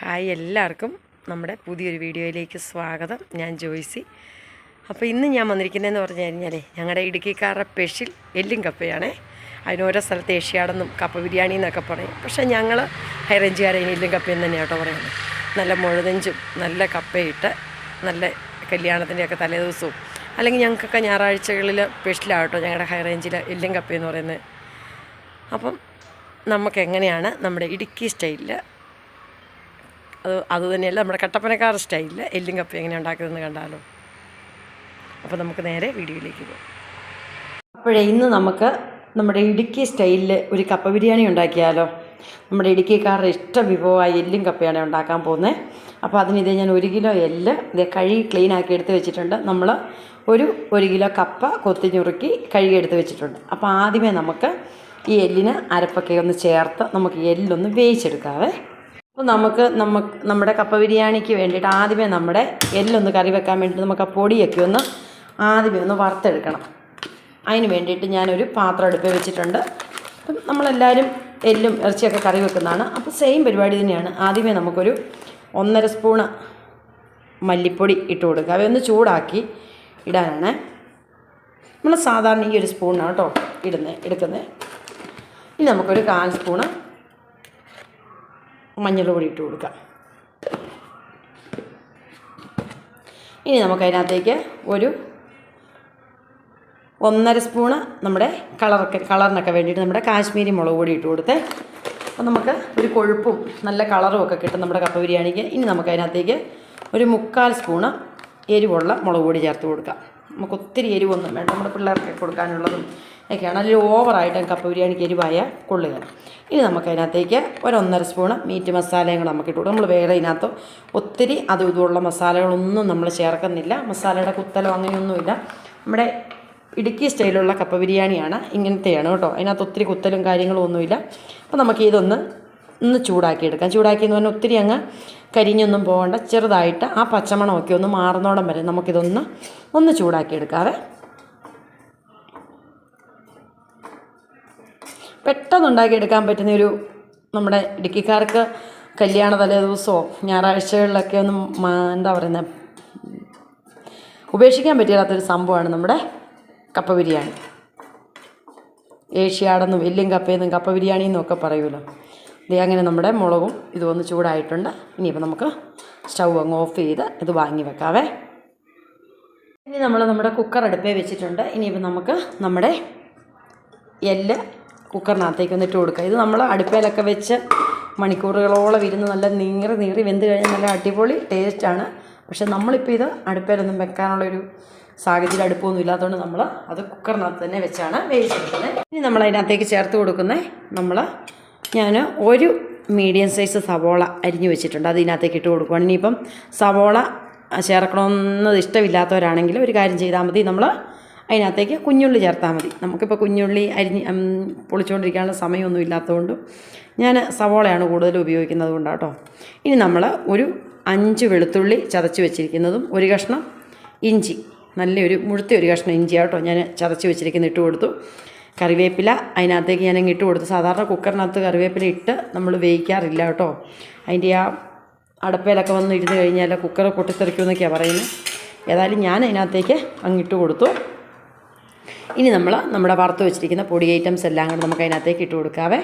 Hi എല്ലാവർക്കും നമ്മുടെ പുതിയൊരു വീഡിയോയിലേക്ക് സ്വാഗതം. ഞാൻ ജോയ്സി. അപ്പോൾ ഇന്ന് ഞാൻ വന്നിരിക്കുന്നതെന്ന് പറഞ്ഞു കഴിഞ്ഞാൽ ഞങ്ങളുടെ ഇടുക്കിക്കാരുടെ സ്പെഷ്യൽ എല്ലും കപ്പയാണേ. അതിന് ഓരോ സ്ഥലത്ത് ഏഷ്യാടെന്നും കപ്പ ബിരിയാണി എന്നൊക്കെ പറയും. പക്ഷേ ഞങ്ങൾ ഹൈറേഞ്ചുകാരെ എല്ലും കപ്പയും തന്നെയാണ് കേട്ടോ പറയുന്നത്. നല്ല മുഴുതഞ്ചും നല്ല കപ്പയിട്ട് നല്ല കല്യാണത്തിന്റെയൊക്കെ തലേദിവസവും. അല്ലെങ്കിൽ ഞങ്ങൾക്കൊക്കെ ഞായറാഴ്ചകളിൽ സ്പെഷ്യലാകട്ടോ ഞങ്ങളുടെ ഹൈറേഞ്ചിൽ എല്ലും കപ്പയെന്ന് പറയുന്നത്. അപ്പം നമുക്ക് എങ്ങനെയാണ് നമ്മുടെ ഇടുക്കി സ്റ്റൈലിൽ അത് അത് തന്നെയല്ല നമ്മുടെ കട്ടപ്പനക്കാർ സ്റ്റൈലിൽ എല്ലും കപ്പ എങ്ങനെ ഉണ്ടാക്കുന്നതെന്ന് കണ്ടാലോ? അപ്പോൾ നമുക്ക് നേരെ വീഡിയോയിലേക്ക് പോകാം. അപ്പോഴേ ഇന്ന് നമുക്ക് നമ്മുടെ ഇടുക്കി സ്റ്റൈലിൽ ഒരു കപ്പ ബിരിയാണി ഉണ്ടാക്കിയാലോ? നമ്മുടെ ഇടുക്കിക്കാരുടെ ഇഷ്ട വിഭവമായ എല്ലും കപ്പയാണ് ഉണ്ടാക്കാൻ പോകുന്നത് അപ്പോൾ അതിനിത് ഞാൻ ഒരു കിലോ എല്ല് ഇത് കഴുകി ക്ലീൻ ആക്കി എടുത്ത് വെച്ചിട്ടുണ്ട്. നമ്മൾ ഒരു ഒരു കിലോ കപ്പ കൊത്തി ഞുറുക്കി കഴുകി എടുത്ത് വെച്ചിട്ടുണ്ട്. അപ്പോൾ ആദ്യമേ നമുക്ക് ഈ എല്ലിന് അരപ്പൊക്കെ ഒന്ന് ചേർത്ത് നമുക്ക് എല്ലൊന്ന് വേവിച്ചെടുക്കാവേ. അപ്പോൾ നമുക്ക് നമുക്ക് നമ്മുടെ കപ്പ ബിരിയാണിക്ക് വേണ്ടിയിട്ട് ആദ്യമേ നമ്മുടെ എല്ലൊന്ന് കറി വെക്കാൻ വേണ്ടിയിട്ട് നമുക്ക് ആ പൊടിയൊക്കെ ഒന്ന് ആദ്യമേ ഒന്ന് വറുത്തെടുക്കണം. അതിന് വേണ്ടിയിട്ട് ഞാനൊരു പാത്രം എടുപ്പ് വെച്ചിട്ടുണ്ട്. അപ്പം നമ്മളെല്ലാവരും എല്ലും ഇറച്ചിയൊക്കെ കറി വെക്കുന്നതാണ്. അപ്പോൾ സെയിം പരിപാടി തന്നെയാണ്. ആദ്യമേ നമുക്കൊരു ഒന്നര സ്പൂണ് മല്ലിപ്പൊടി ഇട്ട് കൊടുക്കുക. അവയൊന്ന് ചൂടാക്കി ഇടാനാണ്. നമ്മൾ സാധാരണ ഈ ഒരു സ്പൂണാണ് കേട്ടോ ഇടുന്നത് എടുക്കുന്നത് ഇനി നമുക്കൊരു കാൽ സ്പൂണ് മഞ്ഞൾ പൊടി ഇട്ട് കൊടുക്കാം. ഇനി നമുക്കതിനകത്തേക്ക് ഒരു ഒന്നര സ്പൂണ് നമ്മുടെ കളറൊക്കെ കളറിനൊക്കെ വേണ്ടിയിട്ട് നമ്മുടെ കാശ്മീരി മുളക് പൊടി ഇട്ട് കൊടുത്തേ. അപ്പോൾ നമുക്ക് ഒരു കൊഴുപ്പും നല്ല കളറും ഒക്കെ കിട്ടും നമ്മുടെ കപ്പ ബിരിയാണിക്ക്. ഇനി നമുക്കതിനകത്തേക്ക് ഒരു മുക്കാൽ സ്പൂണ് എരിവുള്ള മുളക് പൊടി ചേർത്ത് കൊടുക്കാം. നമുക്ക് ഒത്തിരി എരിവൊന്നും വേണ്ട. നമ്മുടെ പിള്ളേർക്ക് കൊടുക്കാനുള്ളതും ഒക്കെയാണ്. അതിൽ ഓവറായിട്ട് കപ്പ ബിരിയാണിക്ക് എരിവായ കൊള്ളുക ഇനി നമുക്ക് അതിനകത്തേക്ക് ഒരു ഒന്നര സ്പൂണ് മീറ്റ് മസാലയും കൂടെ നമുക്ക് ഇട്ടു നമ്മൾ വേറെ ഇതിനകത്ത് ഒത്തിരി അതും ഇതുമുള്ള മസാലകളൊന്നും നമ്മൾ ചേർക്കുന്നില്ല. മസാലയുടെ കുത്തലോ അങ്ങനെയൊന്നുമില്ല. നമ്മുടെ ഇടുക്കി സ്റ്റൈലുള്ള കപ്പ ബിരിയാണിയാണ് ഇങ്ങനത്തെയാണ് കേട്ടോ. അതിനകത്ത് ഒത്തിരി കുത്തലും കാര്യങ്ങളും ഒന്നുമില്ല. അപ്പോൾ നമുക്ക് ഇതൊന്ന് ഒന്ന് ചൂടാക്കിയെടുക്കാം. ചൂടാക്കി എന്ന് പറഞ്ഞാൽ ഒത്തിരി അങ്ങ് കരിഞ്ഞൊന്നും പോകേണ്ട. ചെറുതായിട്ട് ആ പച്ചമണമൊക്കെ ഒന്ന് മാറുന്നോടം വരെ നമുക്കിതൊന്ന് ഒന്ന് ചൂടാക്കി എടുക്കാവേ പെട്ടെന്ന് ഉണ്ടാക്കിയെടുക്കാൻ പറ്റുന്ന ഒരു നമ്മുടെ ഇടുക്കിക്കാർക്ക് കല്യാണ തലേ ദിവസമോ ഞായറാഴ്ചകളിലൊക്കെ ഒന്ന് എന്താ പറയുന്നത് ഉപേക്ഷിക്കാൻ പറ്റാത്തൊരു സംഭവമാണ് നമ്മുടെ കപ്പ ബിരിയാണി. ഏഷ്യാടെന്നും എല്ലും കപ്പയെന്നും കപ്പ ബിരിയാണി എന്നൊക്കെ പറയുമല്ലോ. ദേ അങ്ങനെ നമ്മുടെ മുളകും ഇതൊന്ന് ചൂടായിട്ടുണ്ട്. ഇനിയിപ്പോൾ നമുക്ക് സ്റ്റൗ അങ്ങ് ഓഫ് ചെയ്ത് ഇത് വാങ്ങി വെക്കാവേ. ഇനി നമ്മൾ നമ്മുടെ കുക്കർ അടുപ്പേ വെച്ചിട്ടുണ്ട്. ഇനിയിപ്പോൾ നമുക്ക് നമ്മുടെ എല്ല് കുക്കറിനകത്തേക്ക് വന്നിട്ട് കൊടുക്കുക ഇത് നമ്മൾ അടുപ്പേലൊക്കെ വെച്ച് മണിക്കൂറുകളോളം ഇരുന്ന് നല്ല നീറി നീറി വെന്ത് കഴിഞ്ഞാൽ നല്ല അടിപൊളി ടേസ്റ്റാണ് പക്ഷെ നമ്മളിപ്പോൾ ഇത് അടുപ്പേലൊന്നും വെക്കാനുള്ളൊരു സാഹചര്യം അടുപ്പൊന്നും ഇല്ലാത്തതുകൊണ്ട് നമ്മൾ അത് കുക്കറിനകത്ത് തന്നെ വെച്ചാണ് വേവിച്ചെടുക്കുന്നത്. ഇനി നമ്മൾ അതിനകത്തേക്ക് ചേർത്ത് കൊടുക്കുന്നത് നമ്മൾ ഞാൻ ഒരു മീഡിയം സൈസ് സവോള അരിഞ്ഞു വെച്ചിട്ടുണ്ട്. അത് ഇതിനകത്തേക്ക് ഇട്ട് കൊടുക്കുകയാണ് ഇനിയിപ്പം സവോള ചേർക്കണമെന്നത് ഇഷ്ടമില്ലാത്തവരാണെങ്കിൽ ഒരു കാര്യം ചെയ്താൽ മതി. നമ്മൾ അതിനകത്തേക്ക് കുഞ്ഞുള്ളി ചേർത്താൽ മതി. നമുക്കിപ്പോൾ കുഞ്ഞുള്ളി അരിഞ്ഞ് പൊളിച്ചുകൊണ്ടിരിക്കാനുള്ള സമയമൊന്നും ഇല്ലാത്തതുകൊണ്ട് ഞാൻ സവോളയാണ് കൂടുതൽ ഉപയോഗിക്കുന്നത് കൊണ്ടാട്ടോ. ഇനി നമ്മൾ ഒരു അഞ്ച് വെളുത്തുള്ളി ചതച്ച് വെച്ചിരിക്കുന്നതും ഒരു കഷ്ണം ഇഞ്ചി. നല്ലൊരു മുഴുത്ത ഒരു കഷ്ണം ഇഞ്ചിയാട്ടോ ഞാൻ ചതച്ച് വെച്ചിരിക്കുന്ന ഇട്ട് കൊടുത്തു. കറിവേപ്പില അതിനകത്തേക്ക് ഞാൻ അങ്ങ് ഇട്ട് കൊടുത്തു സാധാരണ കുക്കറിനകത്ത് കറിവേപ്പില ഇട്ട് നമ്മൾ വേവിക്കാറില്ല കേട്ടോ. അതിന്റെ ആ അടപ്പയിലൊക്കെ വന്ന് ഇരുന്ന് കഴിഞ്ഞാൽ കുക്കർ പൊട്ടിത്തെറിക്കുമെന്നൊക്കെയാണ് പറയുന്നത്. ഏതായാലും ഞാൻ അതിനകത്തേക്ക് അങ്ങിട്ട് കൊടുത്തു. ഇനി നമ്മൾ നമ്മുടെ വറുത്ത് വെച്ചിരിക്കുന്ന പൊടി ഐറ്റംസ് എല്ലാം കൂടെ നമുക്ക് അതിനകത്തേക്ക് ഇട്ട് കൊടുക്കാവേ.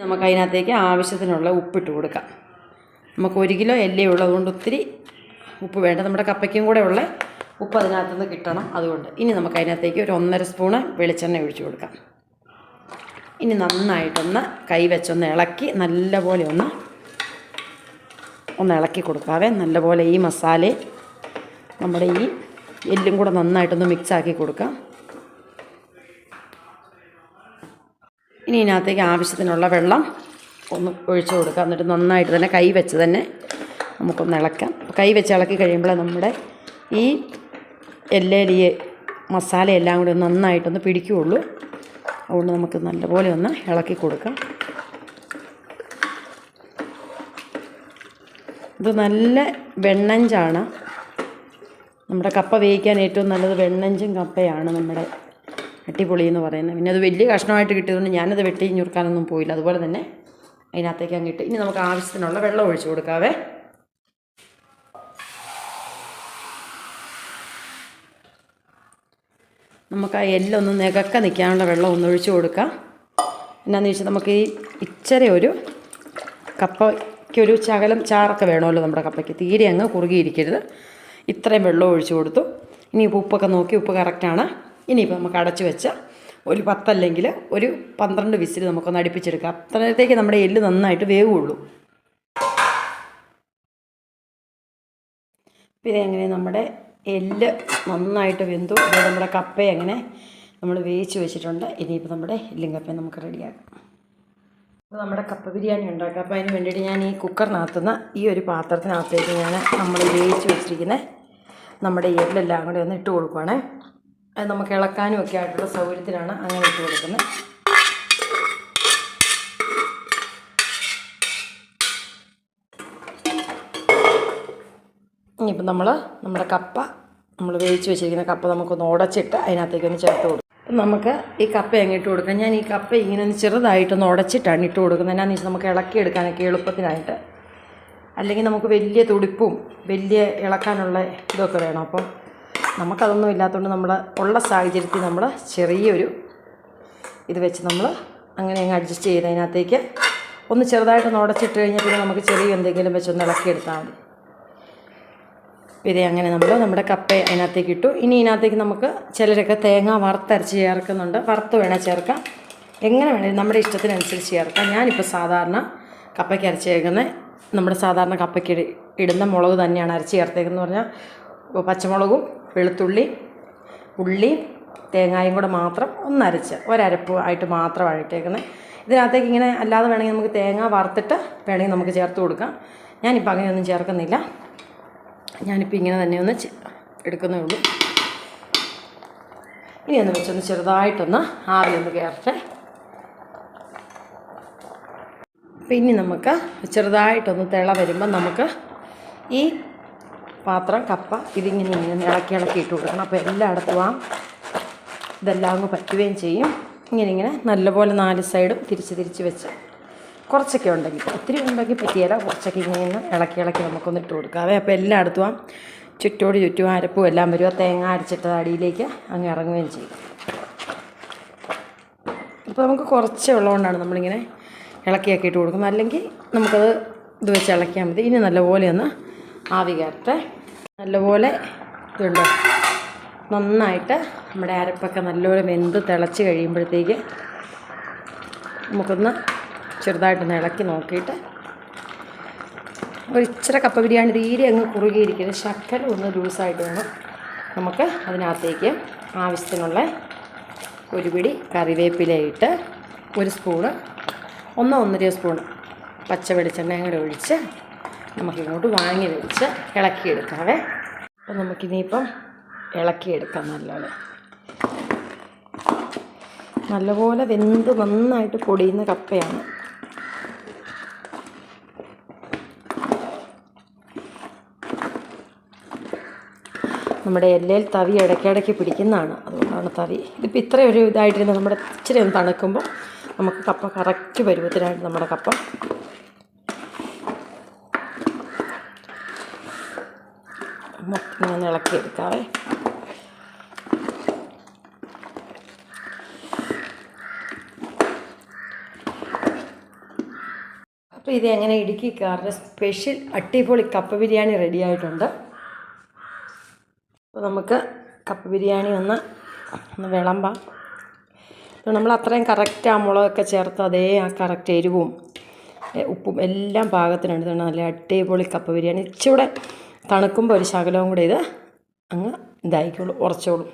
നമുക്ക് അതിനകത്തേക്ക് ആവശ്യത്തിനുള്ള ഉപ്പിട്ട് കൊടുക്കാം. നമുക്ക് ഒരു കിലോ എല്ലേ ഉള്ളതുകൊണ്ട് ഒത്തിരി ഉപ്പ് വേണ്ട. നമ്മുടെ കപ്പയ്ക്കും കൂടെ ഉള്ള ഉപ്പ് അതിനകത്തുനിന്ന് കിട്ടണം. അതുകൊണ്ട് ഇനി നമുക്ക് അതിനകത്തേക്ക് ഒരു ഒന്നര സ്പൂണ് വെളിച്ചെണ്ണ ഒഴിച്ചു കൊടുക്കാം. ഇനി നന്നായിട്ടൊന്ന് കൈ വെച്ചൊന്ന് ഇളക്കി നല്ലപോലെ ഒന്ന് ഒന്ന് ഇളക്കി കൊടുക്കാവേ. നല്ലപോലെ ഈ മസാല നമ്മുടെ ഈ എല്ലും കൂടെ നന്നായിട്ടൊന്ന് മിക്സാക്കി കൊടുക്കാം. ഇനി ഇതിനകത്തേക്ക് ആവശ്യത്തിനുള്ള വെള്ളം ഒന്ന് ഒഴിച്ചു കൊടുക്കാം. എന്നിട്ട് നന്നായിട്ട് തന്നെ കൈ വെച്ച് തന്നെ നമുക്കൊന്ന് ഇളക്കാം. കൈ വെച്ച് ഇളക്കി കഴിയുമ്പോൾ നമ്മുടെ ഈ എല്ലയിൽ ഈ മസാല എല്ലാം കൂടി നന്നായിട്ടൊന്ന് പിടിക്കുകയുള്ളൂ അതുകൊണ്ട് നമുക്ക് നല്ലപോലെ ഒന്ന് ഇളക്കി കൊടുക്കാം. ഇത് നല്ല വെണ്ണഞ്ചാണ്. നമ്മുടെ കപ്പ വേവിക്കാൻ ഏറ്റവും നല്ലത് വെണ്ണഞ്ചും കപ്പയാണ് നമ്മുടെ അടിപൊളി എന്ന് പറയുന്നത്. പിന്നെ അത് വലിയ കഷ്ണമായിട്ട് കിട്ടിയതുകൊണ്ട് ഞാനത് വെട്ടി ഞുറുക്കാനൊന്നും പോയില്ല. അതുപോലെ തന്നെ അതിനകത്തേക്ക് അങ്ങിട്ട് ഇനി നമുക്ക് ആവശ്യത്തിനുള്ള വെള്ളം ഒഴിച്ചു കൊടുക്കാവേ. നമുക്ക് ആ എല്ലൊന്ന് നികക്ക നിൽക്കാനുള്ള വെള്ളം ഒന്ന് ഒഴിച്ചു കൊടുക്കാം. എന്നാന്ന് വെച്ചാൽ നമുക്ക് ഈ ഇച്ചിരി ഒരു കപ്പയ്ക്കൊരു ശകലം ചാറൊക്കെ വേണമല്ലോ നമ്മുടെ കപ്പയ്ക്ക്. തീരെ അങ്ങ് കുറുകിയിരിക്കരുത്. ഇത്രയും വെള്ളം ഒഴിച്ചു കൊടുത്തു. ഇനി ഇനിയിപ്പോൾ ഉപ്പൊക്കെ നോക്കി ഉപ്പ് കറക്റ്റാണ് ഇനിയിപ്പോൾ നമുക്ക് അടച്ചു വെച്ച ഒരു പത്തല്ലെങ്കിൽ ഒരു പന്ത്രണ്ട് വിസിൽ നമുക്കൊന്ന് അടുപ്പിച്ചെടുക്കാം. അത്രത്തേക്ക് നമ്മുടെ എല്ല് നന്നായിട്ട് വേവുള്ളൂ. പിന്നെ അങ്ങനെ നമ്മുടെ എല്ല് നന്നായിട്ട് വെന്തു. അതായത് നമ്മുടെ കപ്പ അങ്ങനെ നമ്മൾ വേവിച്ച് വെച്ചിട്ടുണ്ട്. ഇനിയിപ്പോൾ നമ്മുടെ എല്ലും കപ്പയും നമുക്ക് റെഡിയാക്കാം. അപ്പോൾ നമ്മുടെ കപ്പ ബിരിയാണി ഉണ്ടാക്കാം. അപ്പോൾ അതിന് വേണ്ടിയിട്ട് ഞാൻ ഈ കുക്കറിനകത്തുനിന്ന് ഈ ഒരു പാത്രത്തിനകത്തേക്ക് ഞാൻ നമ്മൾ വേവിച്ച് വെച്ചിരിക്കുന്ന നമ്മുടെ എല്ലെല്ലാം കൂടെ ഒന്ന് ഇട്ട് കൊടുക്കുവാണേ. അത് നമുക്ക് ഇളക്കാനും ഒക്കെ ആയിട്ടുള്ള സൗകര്യത്തിലാണ് അങ്ങനെ ഇട്ട് കൊടുക്കുന്നത്. ഇനിയിപ്പോൾ നമ്മൾ നമ്മുടെ കപ്പ നമ്മൾ വേവിച്ച് വെച്ചിരിക്കുന്ന കപ്പ നമുക്കൊന്ന് ഉടച്ചിട്ട് അതിനകത്തേക്ക് ഒന്ന് ചേർത്ത് കൊടുക്കും. നമുക്ക് ഈ കപ്പ അങ്ങ് ഇട്ട് കൊടുക്കാം. ഞാൻ ഈ കപ്പ ഇങ്ങനെ ഒന്ന് ചെറുതായിട്ടൊന്ന് ഉടച്ചിട്ടാണ് ഇട്ട് കൊടുക്കുന്നത്. എന്നാന്ന് വെച്ചാൽ നമുക്ക് ഇളക്കിയെടുക്കാനൊക്കെ എളുപ്പത്തിനായിട്ട്. അല്ലെങ്കിൽ നമുക്ക് വലിയ തുടിപ്പും വലിയ ഇളക്കാനുള്ള ഇതൊക്കെ വേണം. അപ്പം നമുക്കതൊന്നും ഇല്ലാത്തതുകൊണ്ട് നമ്മൾ ഉള്ള സാഹചര്യത്തിൽ നമ്മൾ ചെറിയൊരു ഇത് വെച്ച് നമ്മൾ അങ്ങനെ അങ്ങ് അഡ്ജസ്റ്റ് ചെയ്ത് അതിനകത്തേക്ക് ഒന്ന് ചെറുതായിട്ടൊന്ന് ഉടച്ചിട്ട് കഴിഞ്ഞാൽ പിന്നെ നമുക്ക് ചെറിയ എന്തെങ്കിലും വെച്ചൊന്ന് ഇളക്കിയെടുത്താൽ മതി. പിന്നെ അങ്ങനെ നമ്മൾ നമ്മുടെ കപ്പ അതിനകത്തേക്ക് ഇട്ടു. ഇനി ഇതിനകത്തേക്ക് നമുക്ക് ചിലരൊക്കെ തേങ്ങ വറുത്തരച്ച് ചേർക്കുന്നുണ്ട്. വറുത്ത് വേണേൽ ചേർക്കാം. എങ്ങനെ വേണേലും നമ്മുടെ ഇഷ്ടത്തിനനുസരിച്ച് ചേർക്കാം. ഞാനിപ്പോൾ സാധാരണ കപ്പയ്ക്ക് അരച്ച് ചേർക്കുന്നത് നമ്മുടെ സാധാരണ കപ്പയ്ക്ക് ഇടുന്ന മുളക് തന്നെയാണ് അരച്ച് ചേർത്തേക്കെന്ന് പറഞ്ഞാൽ പച്ചമുളകും വെളുത്തുള്ളി ഉള്ളി തേങ്ങായും കൂടെ മാത്രം ഒന്നരച്ച് ഒരരപ്പ് ആയിട്ട് മാത്രം ഇട്ടേക്കുന്നത് ഇതിനകത്തേക്ക് ഇങ്ങനെ അല്ലാതെ വേണമെങ്കിൽ നമുക്ക് തേങ്ങ വറുത്തിട്ട് വേണമെങ്കിൽ നമുക്ക് ചേർത്ത് കൊടുക്കാം. ഞാനിപ്പോൾ അങ്ങനെയൊന്നും ചേർക്കുന്നില്ല. ഞാനിപ്പോൾ ഇങ്ങനെ തന്നെ ഒന്ന് എടുക്കുന്നേ ഉള്ളൂ. ഇനി ഒന്ന് വെച്ചൊന്ന് ചെറുതായിട്ടൊന്ന് ആവി ഒന്ന് കയറട്ടെ പിന്നെ നമുക്ക് ചെറുതായിട്ടൊന്ന് തിള വരുമ്പോൾ നമുക്ക് ഈ പാത്രം കപ്പ ഇതിങ്ങനെ ഇങ്ങനെ ഇളക്കി ഇളക്കി ഇട്ട് കൊടുക്കണം. അപ്പോൾ എല്ലായിടത്തും ആ ഇതെല്ലാം അങ്ങ് പറ്റുകയും ചെയ്യും. ഇങ്ങനെ ഇങ്ങനെ നല്ലപോലെ നാല് സൈഡും തിരിച്ച് തിരിച്ച് വെച്ച് കുറച്ചൊക്കെ ഉണ്ടെങ്കിൽ ഒത്തിരി ഉണ്ടെങ്കിൽ പറ്റിയല്ല കുറച്ചൊക്കെ ഇങ്ങനെ ഇളക്കി ഇളക്കി നമുക്കൊന്ന് ഇട്ട് കൊടുക്കാവേ അപ്പോൾ എല്ലായിടത്തും ആ ചുറ്റോട് ചുറ്റും അരപ്പും എല്ലാം വരും. ആ തേങ്ങ അരച്ചിട്ട് അടിയിലേക്ക് അങ്ങ് ഇറങ്ങുകയും ചെയ്യും. അപ്പോൾ നമുക്ക് കുറച്ച് ഉള്ളതുകൊണ്ടാണ് കൊണ്ടാണ് നമ്മളിങ്ങനെ ഇളക്കിയൊക്കെ ഇട്ട് കൊടുക്കുന്നത്. അല്ലെങ്കിൽ നമുക്കത് ഇത് വെച്ച് ഇളക്കിയാൽ മതി. ഇനി നല്ലപോലെ ഒന്ന് ആവി കയറട്ടെ. നല്ലപോലെ ഇതുണ്ട് നന്നായിട്ട് നമ്മുടെ അരപ്പൊക്കെ നല്ലപോലെ വെന്ത് തിളച്ച് കഴിയുമ്പോഴത്തേക്ക് നമുക്കൊന്ന് ചെറുതായിട്ടൊന്ന് ഇളക്കി നോക്കിയിട്ട് ഒരു ഇച്ചിരി കപ്പ ബിരിയാണി തീരെ അങ്ങ് കുറുകിയിരിക്കുന്നത് ശക്കര ഒന്ന് ലൂസായിട്ട് വേണം നമുക്ക് അതിനകത്തേക്ക് ആവശ്യത്തിനുള്ള ഒരു പിടി കറിവേപ്പിലയിട്ട് ഒരു സ്പൂണ് ഒന്നോ ഒന്നര സ്പൂൺ പച്ച വെളിച്ചെണ്ണയും കൂടെ ഒഴിച്ച് നമുക്കിങ്ങോട്ട് വാങ്ങി വെച്ച് ഇളക്കിയെടുക്കാവേ. അപ്പോൾ നമുക്കിനിയിപ്പം ഇളക്കിയെടുക്കാം നല്ലപോലെ നല്ലപോലെ വെന്ത് നന്നായിട്ട് പൊടിയുന്ന കപ്പയാണ്. നമ്മുടെ എല്ലയിൽ തവി ഇടയ്ക്കിടയ്ക്ക് പിടിക്കുന്നതാണ്. അതുകൊണ്ടാണ് തവി. ഇതിപ്പോൾ ഇത്രയും ഒരു ഇതായിട്ടിരുന്ന് നമ്മുടെ ഇച്ചിരി ഒന്ന് തണുക്കുമ്പോൾ നമുക്ക് കപ്പ കറക്റ്റ് പരുവത്തിനായിട്ട് നമ്മുടെ കപ്പ. ഞാൻ ഇളക്കി എടുക്കാവേ അപ്പോൾ ഇത് എങ്ങനെ ഇടുക്കിക്കാരുടെ സ്പെഷ്യൽ അട്ടിപൊളി കപ്പ ബിരിയാണി റെഡി ആയിട്ടുണ്ട്. അപ്പോൾ നമുക്ക് കപ്പ ബിരിയാണി ഒന്ന് ഒന്ന് വിളമ്പാം. നമ്മൾ അത്രയും കറക്റ്റ് ആ മുളകൊക്കെ ചേർത്ത് അതേ ആ കറക്റ്റ് എരിവും ഉപ്പും എല്ലാം പാകത്തിനുണ്ട്. ഇതുകൊണ്ട് നല്ല അടിപൊളി കപ്പ ബിരിയാണി. ഇച്ചിവിടെ തണുക്കുമ്പോൾ ഒരു ശകലവും കൂടെ ഇത് അങ്ങ് ഇതായിക്കോളും ഉറച്ചോളും.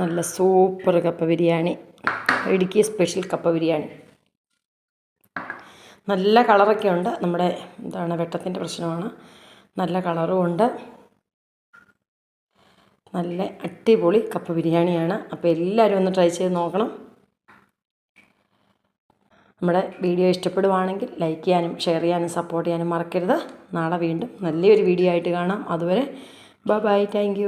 നല്ല സൂപ്പർ കപ്പ ബിരിയാണി. ഇടുക്കി സ്പെഷ്യൽ കപ്പ ബിരിയാണി. നല്ല കളറൊക്കെ ഉണ്ട്. നമ്മുടെ എന്താണ് വെട്ടത്തിന്റെ പ്രശ്നമാണ്. നല്ല കളറും ഉണ്ട്. നല്ല അടിപൊളി കപ്പ ബിരിയാണിയാണ്. അപ്പോൾ എല്ലാവരും ഒന്ന് ട്രൈ ചെയ്ത് നോക്കണം. നമ്മുടെ വീഡിയോ ഇഷ്ടപ്പെടുവാണെങ്കിൽ ലൈക്ക് ചെയ്യാനും ഷെയർ ചെയ്യാനും സപ്പോർട്ട് ചെയ്യാനും മറക്കരുത്. നാളെ വീണ്ടും നല്ലൊരു വീഡിയോ ആയിട്ട് കാണാം. അതുവരെ ബൈ ബൈ താങ്ക്